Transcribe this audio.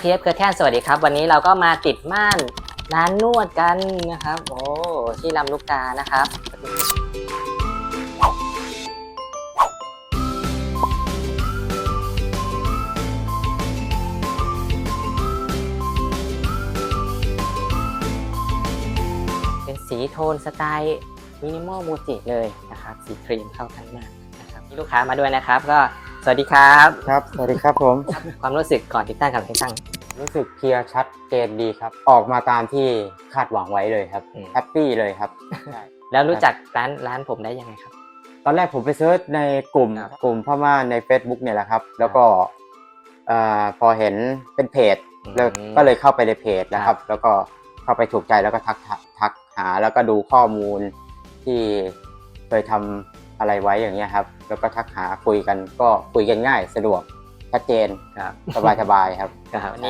เทียบเกอร์แท่นสวัสดีครับ วันนี้เราก็มาติดม่านร้านนวดกันนะครับ โอ้ที่ลำลูกกานะครับ เป็นสีโทนสไตล์มินิมอลโมจิเลยนะครับ สีครีมเข้ากันมากนะครับมีลูกค้ามาด้วยนะครับก็ สวัสดีครับ ครับ สวัสดีครับผม ความรู้สึกก่อนติดตั้งกับติดตั้ง รู้สึกเคลียร์ชัดเจนดีครับ ออกมาตามที่คาดหวังไว้เลยครับ อืม แฮปปี้เลยครับ ใช่แล้วรู้จักร้านร้านผมได้ยังไงครับ ตอนแรกผมไปเซิร์ชในกลุ่มครับ กลุ่มพ่อม่านใน Facebook เนี่ยแหละครับ แล้วก็อ่าพอเห็นเป็นเพจอืมแล้วก็เลยเข้าไปในเพจนะคครัรับบแล้วก็เข้าไปถูกใจแล้วก็ทักทักทักหาแล้วก็ดูข้อมูลที่เคยทำ อะไรไว้อย่างเงี้ยครับ แล้วก็ทักหาคุยกันก็คุยกันง่ายสะดวกชัดเจนครับสบายสบายๆครับ ครับวันนี้